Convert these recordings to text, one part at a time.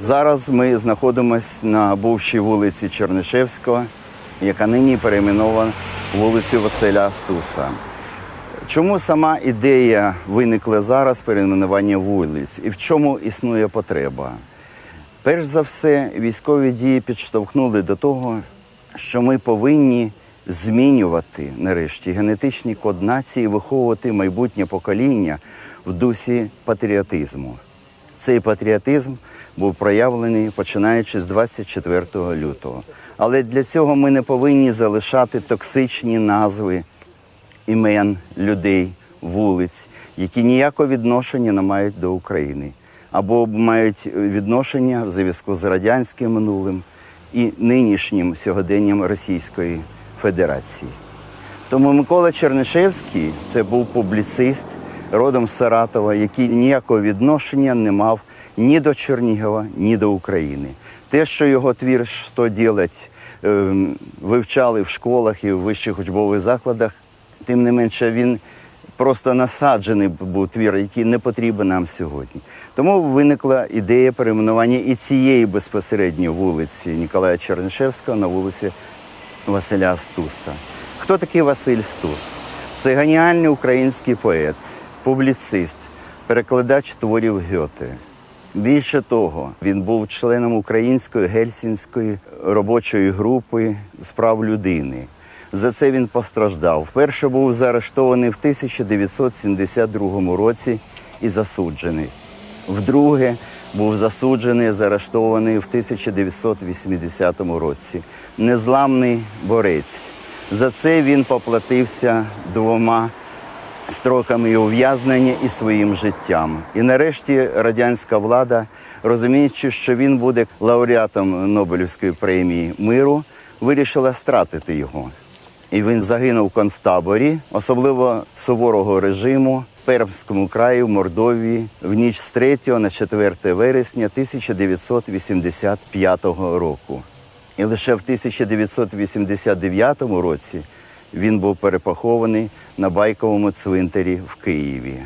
Зараз ми знаходимося на бувшій вулиці Чернишевського, яка нині перейменована вулицю Василя Стуса. Чому сама ідея виникла зараз перейменування вулиць і в чому існує потреба? Перш за все, військові дії підштовхнули до того, що ми повинні змінювати нарешті генетичний код нації, виховувати майбутнє покоління в дусі патріотизму. Цей патріотизм був проявлений починаючи з 24 лютого. Але для цього ми не повинні залишати токсичні назви імен людей, вулиць, які ніякого відношення не мають до України, або мають відношення в зв'язку з радянським минулим і нинішнім сьогоденням Російської Федерації. Тому Микола Чернишевський це був публіцист родом з Саратова, який ніякого відношення не мав ні до Чернігова, ні до України. Те, що його твір «Що ділять» ем, вивчали в школах і в вищих учбових закладах, тим не менше він просто насаджений був твір, який не потрібен нам сьогодні. Тому виникла ідея перейменування і цієї безпосередньо вулиці Ніколая Чернишевського на вулиці Василя Стуса. Хто такий Василь Стус? Це геніальний український поет, публіцист, перекладач творів Гьоте. Більше того, він був членом української гельсінської робочої групи з прав людини. За це він постраждав. Вперше був заарештований в 1972 році і засуджений. Вдруге був засуджений, заарештований в 1980 році. Незламний борець. За це він поплатився двома строками ув'язнення і своїм життям. І нарешті радянська влада, розуміючи, що він буде лауреатом Нобелівської премії миру, вирішила стратити його. І він загинув в концтаборі, особливо суворого режиму в Пермському краї в Мордовії в ніч з 3 на 4 вересня 1985 року. І лише в 1989 році він був перепохований на байковому цвинтарі в Києві.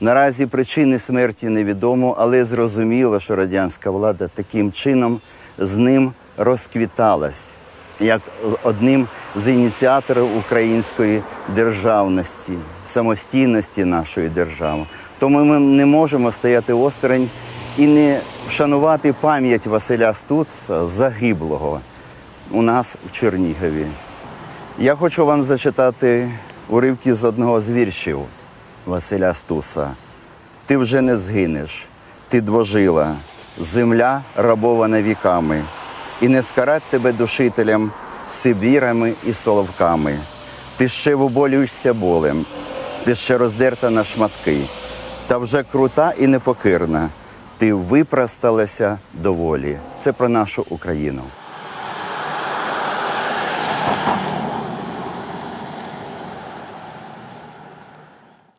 Наразі причини смерті невідомо, але зрозуміло, що радянська влада таким чином з ним розквіталась як одним з ініціаторів української державності, самостійності нашої держави. Тому ми не можемо стояти осторонь і не вшанувати пам'ять Василя Стуца загиблого у нас в Чернігові. Я хочу вам зачитати уривки з одного з віршів Василя Стуса. Ти вже не згинеш, ти двожила, земля рабована віками, і не скарать тебе душителям сибірами і соловками. Ти ще виболюєшся болем, ти ще роздерта на шматки, та вже крута і непокирна. Ти випросталася доволі. Це про нашу Україну.